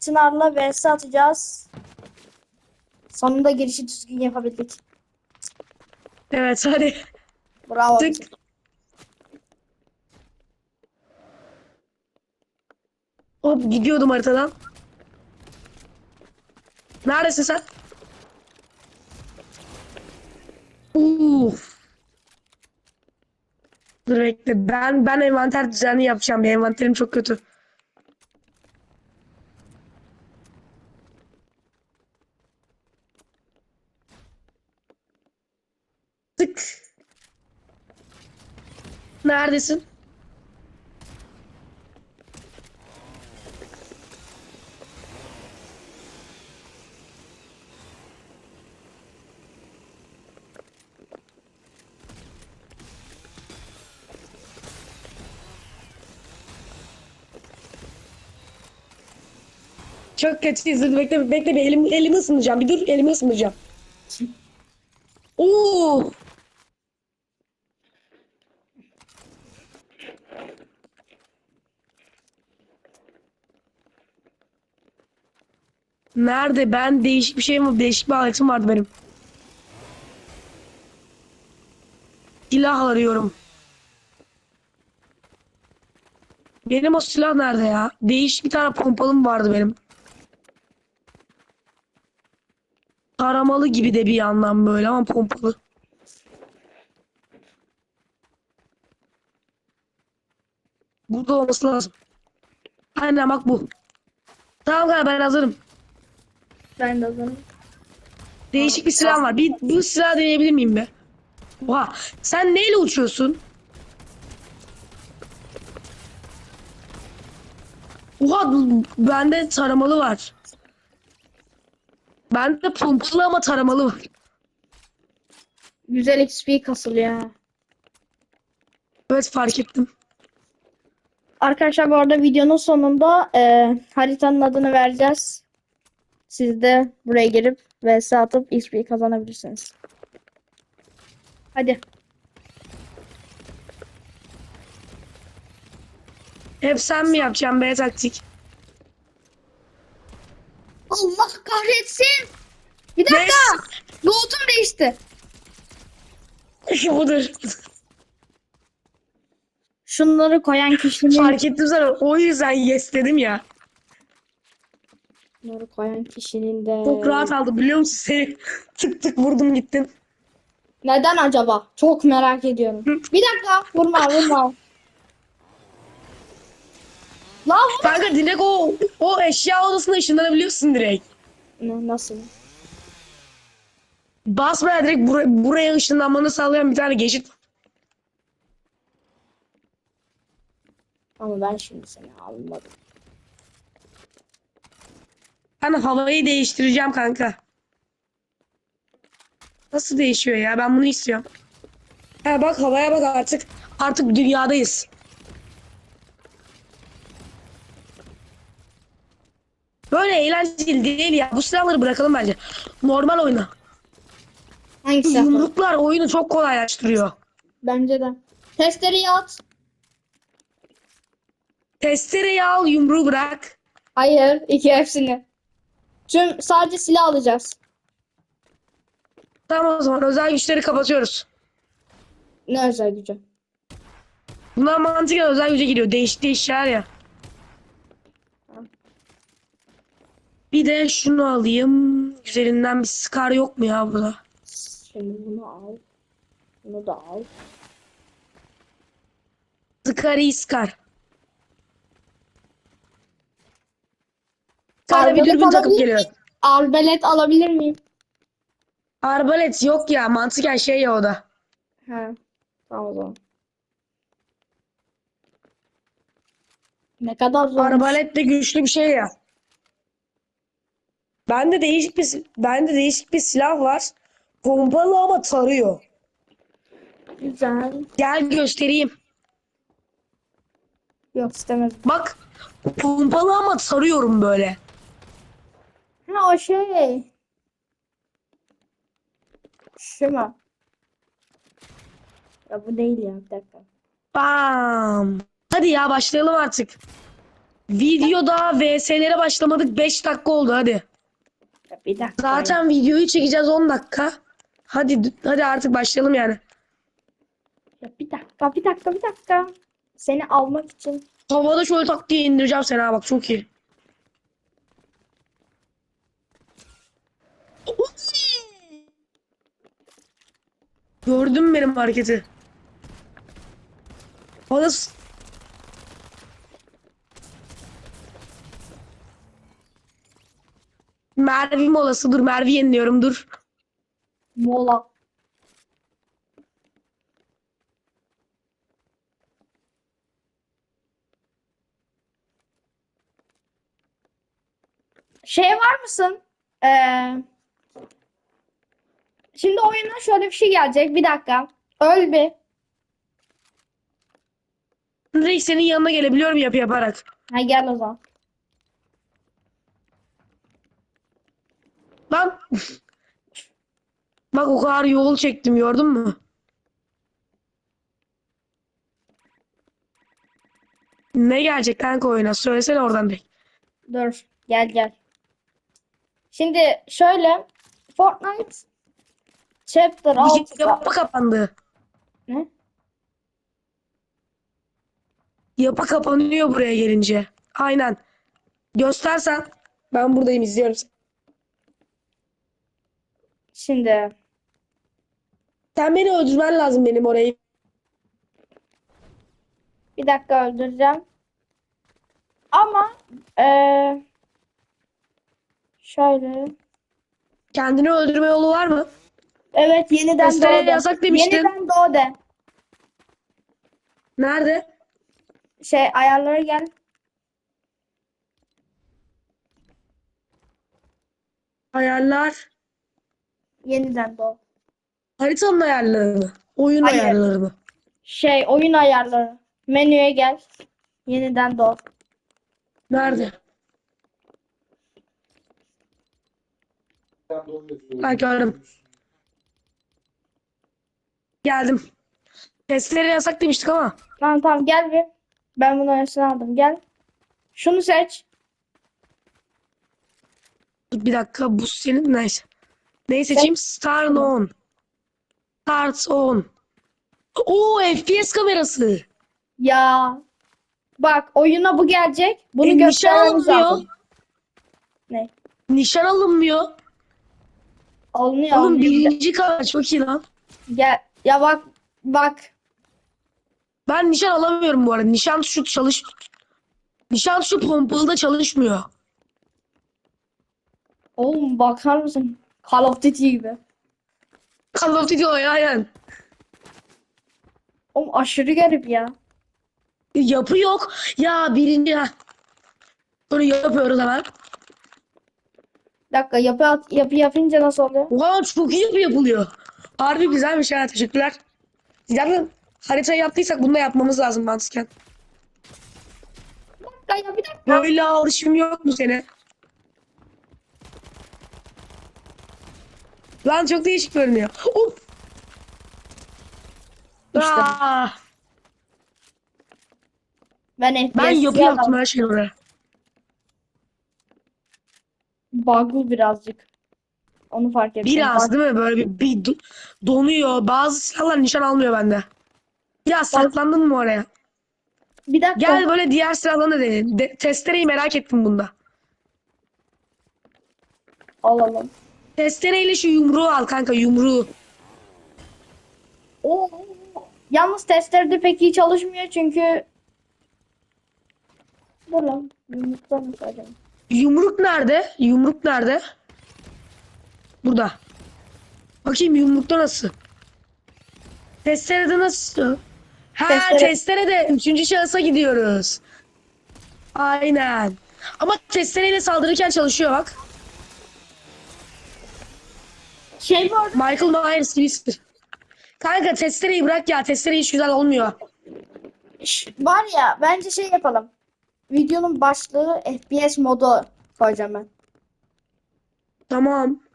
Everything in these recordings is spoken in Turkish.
Çınar'la vs atacağız. Sonunda girişi düzgün yapabildik. Evet hadi. Bravo. Tık. bize. Hop gidiyordum haritadan. Neredesin sen? Uf. Dur bekle. Ben ben envanter düzenli yapacağım. Bir envanterim çok kötü. Tık. Neredesin? Çok kötüyüz. Dur Bekle, bekle bir elim, elimi ısınacağım. Bir dur elimi ısınacağım. Oo. Nerede? Ben değişik bir şeyim değişik bir aletim vardı benim. Silah arıyorum. Benim o silah nerede ya? Değişik bir tane pompalım vardı benim. Taramalı gibi de bir yandan böyle ama pompalı. Burada olması lazım. Aynen bak bu. Tamam kanka ben hazırım. Ben de hazırım. Değişik bir silah var. Bir bu silah deneyebilir miyim be? Oha. Sen neyle uçuyorsun? Oha bende taramalı var. Bende pompalı ama taramalı var. Güzel XP kasılıyor. ha. Evet fark ettim. Arkadaşlar bu arada videonun sonunda e, haritanın adını vereceğiz. Siz de buraya girip vs atıp XP kazanabilirsiniz. Hadi. Hep sen mi yapacaksın be taktik? Allah kahretsin. Bir dakika. Loot'um değişti. Budur. Şunları koyan kişinin Fark ettim sana. O yüzden yes dedim ya. Bunları koyan kişinin de Çok rahat aldı biliyor musun? Seni tık tık vurdum gittin. Neden acaba? Çok merak ediyorum. Bir dakika. Vurma vurma. La vur- Kanka direkt o o eşya odasına ışınlanabiliyorsun direkt. Ne, Nasıl? Basmaya direkt bura- buraya ışınlanmanı sağlayan bir tane geçit. Ama ben şimdi seni almadım. Ben havayı değiştireceğim kanka. Nasıl değişiyor ya? Ben bunu istiyorum. Ha bak havaya bak artık. Artık dünyadayız. Böyle eğlenceli değil ya. Bu silahları bırakalım bence. Normal oyna. Hangisi yapalım? Yumruklar oyunu çok kolaylaştırıyor. Bence de. Testereyi at. Testereyi al, yumruğu bırak. Hayır. iki hepsini. Tüm sadece silah alacağız. Tamam o zaman özel güçleri kapatıyoruz. Ne özel gücü? Bunlar mantıken özel güce giriyor. Değişik değişik şeyler ya. Bir de şunu alayım. Güzelinden bir Scar yok mu ya burada? Şimdi bunu al. Bunu da al. Scar'i Scar. Sana bir dürbün takıp alabilir geliyor. miyim? Arbalet alabilir miyim? Arbalet yok ya. Mantıken şey ya o da. He. Tamam o zaman. Ne kadar zor. Arbalet de güçlü bir şey ya. Bende değişik bir bende değişik bir silah var. Pompalı ama tarıyor. Güzel. Gel göstereyim. Yok istemedim. Bak pompalı ama sarıyorum böyle. Ha o şey. Şu mu? Ya bu değil ya bir dakika. Bam. Hadi ya başlayalım artık. Videoda VS'lere başlamadık 5 dakika oldu hadi. Ya Bir dakika. Zaten videoyu çekeceğiz 10 dakika. Hadi hadi artık başlayalım yani. Ya bir dakika, bir dakika, bir dakika. Seni almak için. Havada şöyle tak diye indireceğim seni ha bak çok iyi. Gördün benim hareketi? Havada s- Mervi molası dur Mervi yeniliyorum dur. Mola. Şey var mısın? Ee, şimdi oyuna şöyle bir şey gelecek. Bir dakika. Öl bir. Direkt senin yanına gelebiliyorum yapı yaparak. Ha gel o zaman. Lan. Bak o kadar yol çektim gördün mü? Ne gelecek kanka oyuna? Söylesene oradan direkt. Dur. Gel gel. Şimdi şöyle Fortnite Chapter Bir 6'da yapı kapandı. ne? Yapı kapanıyor buraya gelince. Aynen. Göstersen. Ben buradayım izliyorum. seni. Şimdi Sen beni öldürmen lazım benim orayı. bir dakika öldüreceğim. Ama eee şöyle Kendini öldürme yolu var mı? Evet yeniden Testere doğdu. yasak demiştin. Yeniden doğdu. Nerede? Şey ayarlara gel. Ayarlar. Yeniden doğ. Haritanın ayarları mı? Oyun Hayır. ayarları mı? Şey oyun ayarları. Menüye gel. Yeniden doğ. Nerede? Ben gördüm. Geldim. Testere yasak demiştik ama. Tamam tamam gel bir. Ben bunu öylesine aldım. Gel. Şunu seç. Dur Bir dakika bu senin neyse. Neyi seçeyim? Start on. Start on. Oo FPS kamerası. Ya. Bak oyuna bu gelecek. Bunu E, nişan alınmıyor. lazım. Ne? Nişan alınmıyor. Alınıyor Oğlum alınıyor. birinci kamera çok iyi lan. Gel. Ya bak. Bak. Ben nişan alamıyorum bu arada. Nişan tuşu çalış. Nişan tuşu pompalıda çalışmıyor. Oğlum bakar mısın? Call of Duty gibi. Call of Duty oyunu aynen. Oğlum aşırı garip ya. Yapı yok. Ya birinci ha. Sonra yapıyoruz hemen. Bir dakika yapı, at- yapı yapınca nasıl oluyor? Oha çok iyi yapı yapılıyor. Harbi güzelmiş ha teşekkürler. Zaten haritayı yaptıysak bunu da yapmamız lazım mantıken. Bir dakika ya bir dakika. Böyle alışım yok mu seni? Lan çok değişik görünüyor. Of. İşte. Aa, Ben ben FPS yapı yaptım her şeyi oraya. Bug'lı birazcık. Onu fark ettim. Biraz Bak- değil mi? Böyle bir, bir do- donuyor. Bazı silahlar nişan almıyor bende. Biraz saklandın mı oraya? Bir dakika. Gel böyle diğer silahlarını da deneyelim. De- testereyi merak ettim bunda. Alalım. Testereyle şu yumruğu al kanka yumruğu. Oo. Yalnız testlerde pek iyi çalışmıyor çünkü Dur lan. Yumrukta mı acaba? Yumruk nerede? Yumruk nerede? Burada. Bakayım yumrukta nasıl? Testerede nasıl? Ha Testere- testerede üçüncü şahısa gidiyoruz. Aynen. Ama testereyle saldırırken çalışıyor bak. Şey arada Michael Myers Twister. Kanka testereyi bırak ya. Testere hiç güzel olmuyor. Var ya bence şey yapalım. Videonun başlığı FPS modu koyacağım ben. Tamam.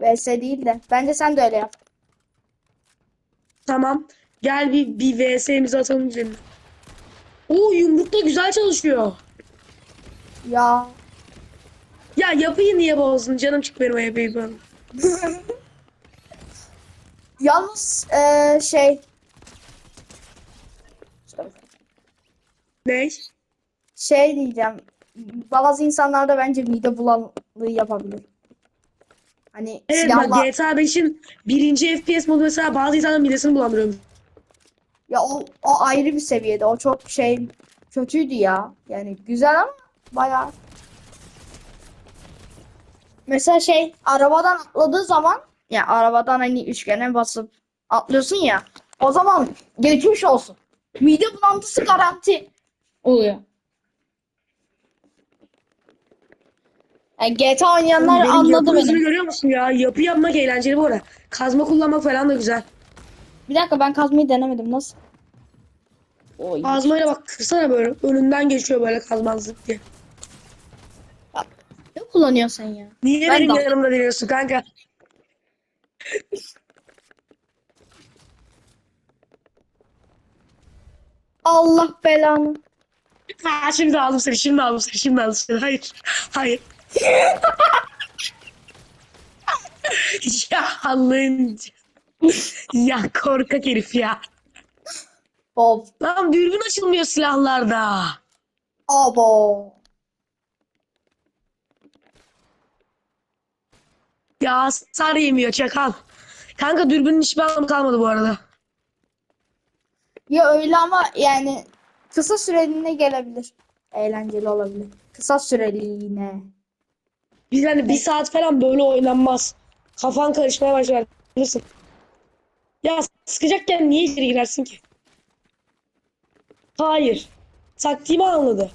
VS değil de. Bence sen de öyle yap. Tamam. Gel bir, bir VS'mizi atalım üzerine. Oo yumruk da güzel çalışıyor. Ya Ya yapıyı niye bozdun? Canım çık benim o yapıyı ben. yalnız eee, şey Ne? şey diyeceğim. Bazı insanlarda bence mide bulanıklığı yapabilir. Hani Evet bak silahla GTA 5'in birinci FPS modu mesela bazı insanların midesini bulandırıyor. ya o, o ayrı bir seviyede. O çok şey kötüydü ya. Yani güzel ama bayağı Mesela şey arabadan atladığı zaman ya arabadan hani üçgene basıp atlıyorsun ya o zaman geçmiş olsun. Mide bulantısı garanti oluyor. Yani GTA oynayanlar Benim anladı yapı hızını beni. görüyor musun ya? Yapı yapmak eğlenceli bu arada. Kazma kullanmak falan da güzel. Bir dakika ben kazmayı denemedim nasıl? Oy. Kazmayla bak kırsana böyle. Önünden geçiyor böyle kazman zıt diye. Ne kullanıyorsun sen ya? Niye Ben benim de- yanımda deniyorsun kanka? Allah belanı. Ha, şimdi aldım seni, şimdi aldım seni, şimdi aldım seni. Hayır, hayır. ya Allah'ın... ya korkak herif ya. Bob. Lan dürbün açılmıyor silahlarda. Abo. Ya hasar yemiyor çakal. Kanka dürbünün hiçbir anlamı kalmadı bu arada. Ya öyle ama yani kısa süreliğine gelebilir. Eğlenceli olabilir. Kısa süreliğine. Biz hani bir saat falan böyle oynanmaz. Kafan karışmaya başlar. Bilirsin. Ya sıkacakken niye içeri girersin ki? Hayır. Taktiğimi anladı.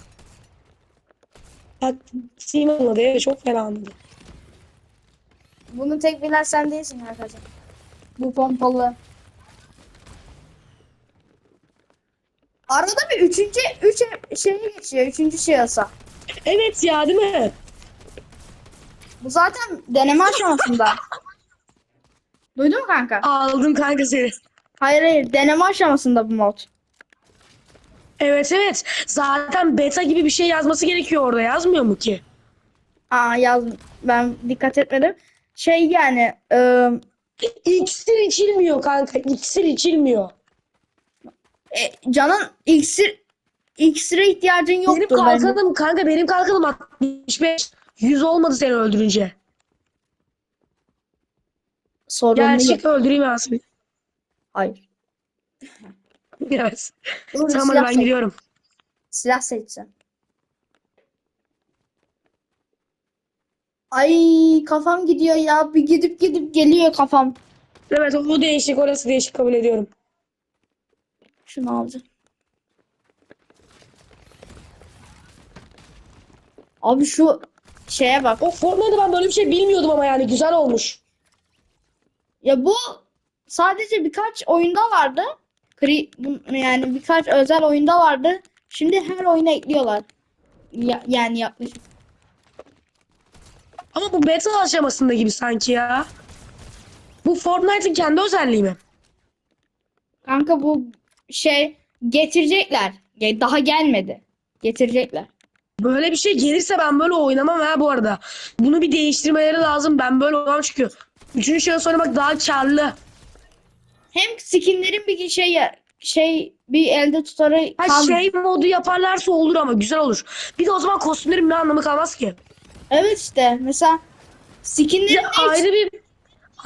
Taktiğimi anladı. Evet çok fena anladı. Bunu tek bilen sen değilsin arkadaşlar. Bu pompalı. Arada bir üçüncü üç şeye geçiyor. Üçüncü şahısa. Evet ya değil mi? Bu zaten deneme aşamasında. Duydun mu kanka? Aldım kanka seni. Hayır hayır deneme aşamasında bu mod. Evet evet. Zaten beta gibi bir şey yazması gerekiyor orada. Yazmıyor mu ki? Aa yaz ben dikkat etmedim. Şey yani ıı, İksir içilmiyor kanka. İksir içilmiyor. e, canın iksir iksire ihtiyacın Benim yoktur bence. kalkanım kanka benim kalkanım 65. 100 olmadı seni öldürünce. Gel değil. çık öldüreyim seni. Hayır. Evet. Dur, Tamam hadi ben seç. gidiyorum. Silah seçeceğim. Ay kafam gidiyor ya. Bir gidip gidip geliyor kafam. Evet o değişik orası değişik kabul ediyorum. Şunu alacağım. Abi şu şeye bak. O Fortnite'da ben böyle bir şey bilmiyordum ama yani güzel olmuş. Ya bu sadece birkaç oyunda vardı. Yani birkaç özel oyunda vardı. Şimdi her oyuna ekliyorlar. Ya- yani yaklaşık. Ama bu beta aşamasında gibi sanki ya. Bu Fortnite'ın kendi özelliği mi? Kanka bu şey getirecekler. Daha gelmedi. Getirecekler. Böyle bir şey gelirse ben böyle oynamam ha bu arada. Bunu bir değiştirmeleri lazım. Ben böyle oynamam çünkü. Üçüncü şahıs oynamak daha karlı. Hem skinlerin bir şey şey bir elde tutarı Ha kalmıyor. şey modu yaparlarsa olur ama güzel olur. Bir de o zaman kostümlerin bir anlamı kalmaz ki. Evet işte mesela skinlerin Ya ayrı bir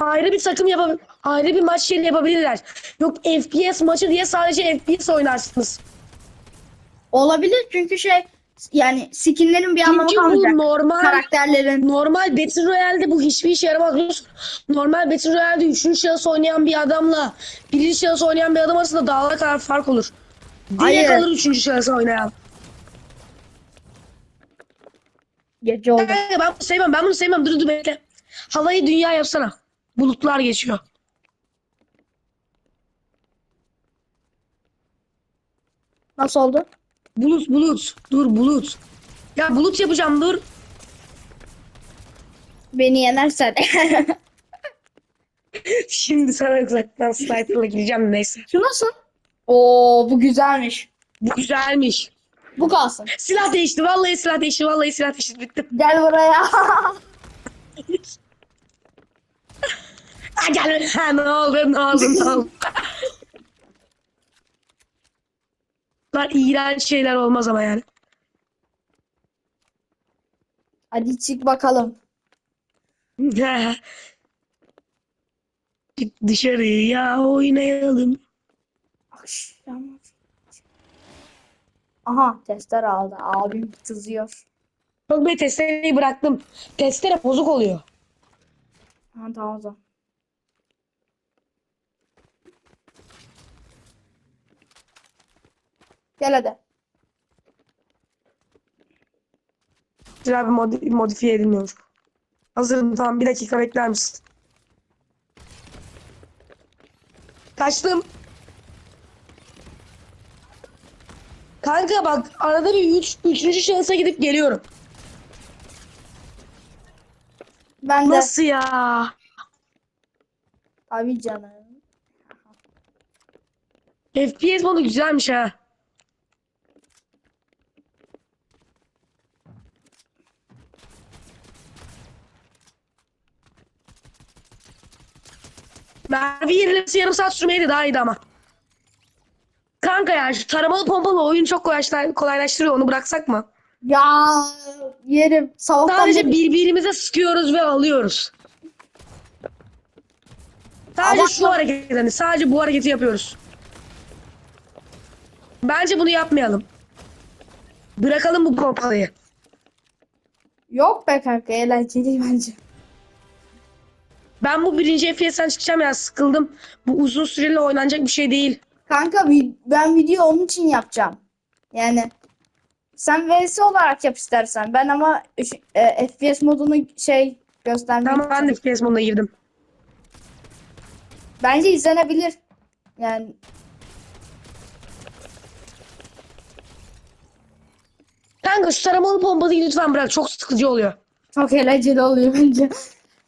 ayrı bir takım yapabilir. Ayrı bir maç yeri yapabilirler. Yok FPS maçı diye sadece FPS oynarsınız. olabilir çünkü şey yani skinlerin bir anlamı Çünkü bu kalmayacak. normal Karakterlerin normal Battle Royale'de bu hiçbir işe yaramaz biliyorsun. Normal Battle Royale'de üçüncü şahıs oynayan bir adamla birinci şahıs oynayan bir adam arasında dağlar kadar fark olur. Direkt Hayır. alır üçüncü şahıs oynayan. gece oldu. Kanka ben bunu sevmem. Ben bunu sevmem. Dur dur bekle. Havayı dünya yapsana. Bulutlar geçiyor. Nasıl oldu? Bulut bulut. Dur bulut. Ya bulut yapacağım dur. Beni yenersen. Şimdi sana uzaktan sniper'la gireceğim neyse. Şu nasıl? Oo bu güzelmiş. Bu güzelmiş. Bu kalsın. Silah değişti. Vallahi silah değişti. Vallahi silah değişti. Bittim. Gel buraya. Ha gel. Ha ne oldu? Ne oldu? Ne oldu? Bunlar iğrenç şeyler olmaz ama yani. Hadi çık bakalım. Git dışarıya oynayalım. Akşam. Aha tester aldı. Abim kızıyor. Yok be testereyi bıraktım. Testere bozuk oluyor. Ha tamam o zaman. Gel hadi. Silah bir modi- modifiye edilmiyor. Hazırım tamam bir dakika bekler misin? Kaçtım. Kanka bak arada bir üç, üçüncü şahısa gidip geliyorum. Ben de. Nasıl ya? Tabii canım. FPS modu güzelmiş ha. Merve yenilemesi yarım saat sürmeydi daha iyiydi ama. Kanka ya şu taramalı pompalı oyun çok kolaylaştır- kolaylaştırıyor onu bıraksak mı? Ya yerim. Sabahtan Sadece beri- birbirimize sıkıyoruz ve alıyoruz. Sadece Ama- şu hareket hani sadece bu hareketi yapıyoruz. Bence bunu yapmayalım. Bırakalım bu pompalıyı. Yok be kanka eğlenceli bence. Ben bu birinci FPS'ten çıkacağım ya sıkıldım. Bu uzun süreli oynanacak bir şey değil. Kanka ben video onun için yapacağım. Yani sen VS olarak yap istersen. Ben ama e, FPS modunu şey göstermek Tamam ben de FPS moduna girdim. Bence izlenebilir. Yani Kanka şu taramalı pompalıyı lütfen bırak çok sıkıcı oluyor. çok eğlenceli oluyor bence.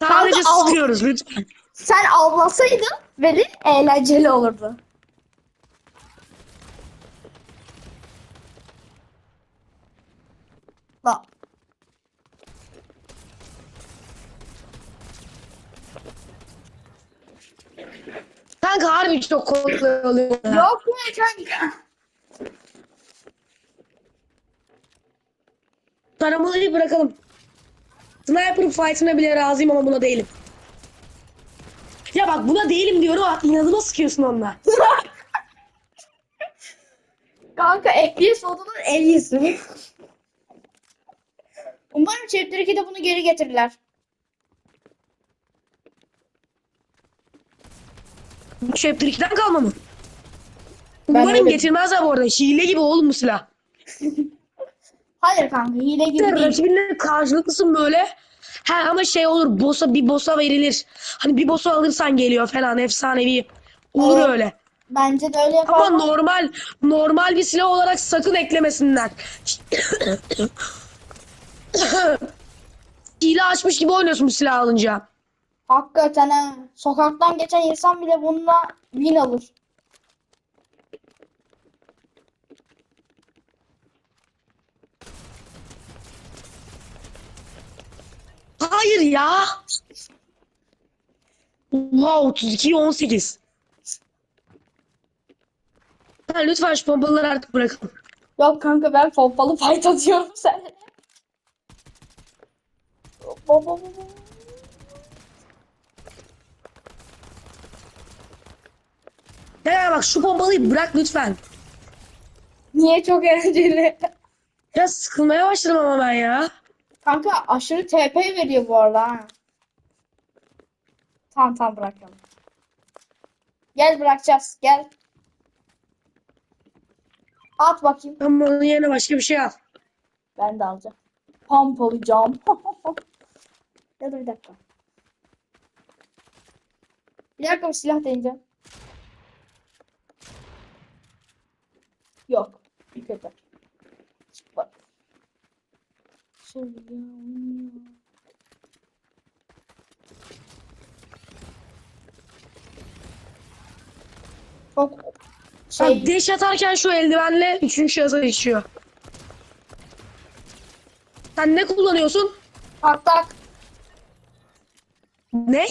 Sadece Kanka, sıkıyoruz lütfen. Sen avlasaydın Veli eğlenceli olurdu. Bak. Kanka harbi çok kolay oluyor. ya. Yok mu kanka? Taramalıyı bırakalım. Sniper fight'ına bile razıyım ama buna değilim. Ya bak buna değilim diyorum ama inadıma sıkıyorsun onunla. Kanka FPS modunun en iyisi. Umarım Chapter 2'de bunu geri getirirler. Bu Chapter 2'den kalma mı? Ben Umarım öyle- getirmezler bu arada. Hile gibi oğlum bu silah. Hayır kanka hile gibi değil. rakibinle karşılıklısın böyle. He ama şey olur boss'a bir boss'a verilir. Hani bir boss'u alırsan geliyor falan efsanevi. Olur Evet. öyle. Bence de öyle Ama yapalım. normal normal bir silah olarak sakın eklemesinler. Hile açmış gibi oynuyorsun bu silah alınca. Hakikaten ha. Sokaktan geçen insan bile bununla win alır. Hayır ya. Wow 32 18. Ha, lütfen şu pompaları artık bırakın. Yok kanka ben pompalı fight atıyorum sen. Baba baba. Bak şu pompalıyı bırak lütfen. Niye çok eğlenceli? Ya sıkılmaya başladım ama ben ya. Kanka aşırı TP veriyor bu arada ha. Tamam tamam bırakalım. Gel bırakacağız gel. At bakayım. Ama onun yerine başka bir şey al. Ben de alacağım. Pompalayacağım. ya da bir dakika. Bir dakika bir silah deneyeceğim. Yok. Bir kötü. Bak. Şey ya, oynuyor. Çok Şey... Deş atarken şu eldivenle üçüncü şahısa geçiyor. Sen ne kullanıyorsun? Tak tak. Ne?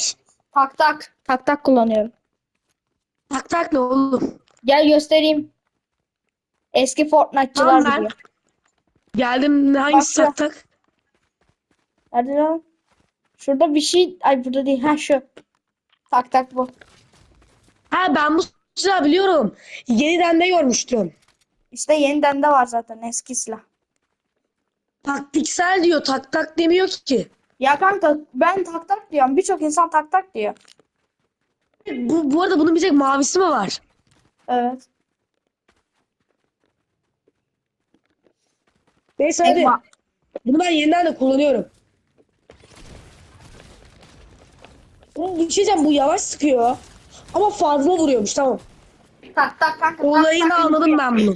Tak tak. Tak tak kullanıyorum. Tak tak ne oğlum? Gel göstereyim. Eski Fortnite'çılar Tamam, ben-. Geldim hangisi Bak tak tak? Hadi lan. Şurada bir şey. Ay burada değil. Ha şu. Tak tak bu. Ha ben bu silahı biliyorum. Yeniden de görmüştüm. İşte yeniden de var zaten eski silah. Taktiksel diyor tak tak demiyor ki. Ya kanka ben tak tak diyorum. Birçok insan tak tak diyor. Bu, bu arada bunun bir tek mavisi mi var? Evet. Neyse hadi. Bunu ben yeniden de kullanıyorum. Oğlum bir şey diyeceğim bu yavaş sıkıyor. Ama fazla vuruyormuş tamam. Tak tak kanka. tak, Olayını tak, anladım ben bunu.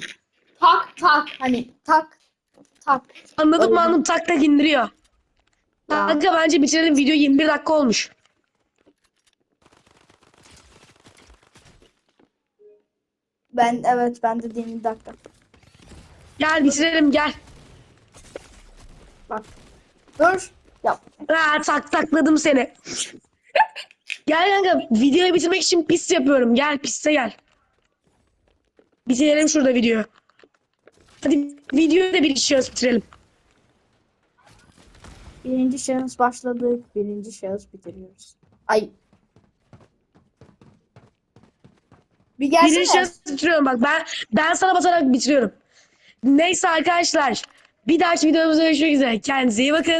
Tak tak. Hani tak tak. Anladım Öyle. anladım tak tak indiriyor. Ya. Kanka bence bitirelim video 21 dakika olmuş. Ben evet ben de değil bir dakika. Gel bitirelim gel. Bak. Dur. Yap. Ha tak takladım seni. Gel kanka videoyu bitirmek için pist yapıyorum. Gel piste gel. Bitirelim şurada videoyu. Hadi videoyu da bir şahıs bitirelim. Birinci şahıs başladık. Birinci şahıs bitiriyoruz. Ay. Bir Birinci gelsene. şahıs bitiriyorum bak ben ben sana basarak bitiriyorum. Neyse arkadaşlar bir dahaki videomuzda görüşmek üzere. Kendinize iyi bakın.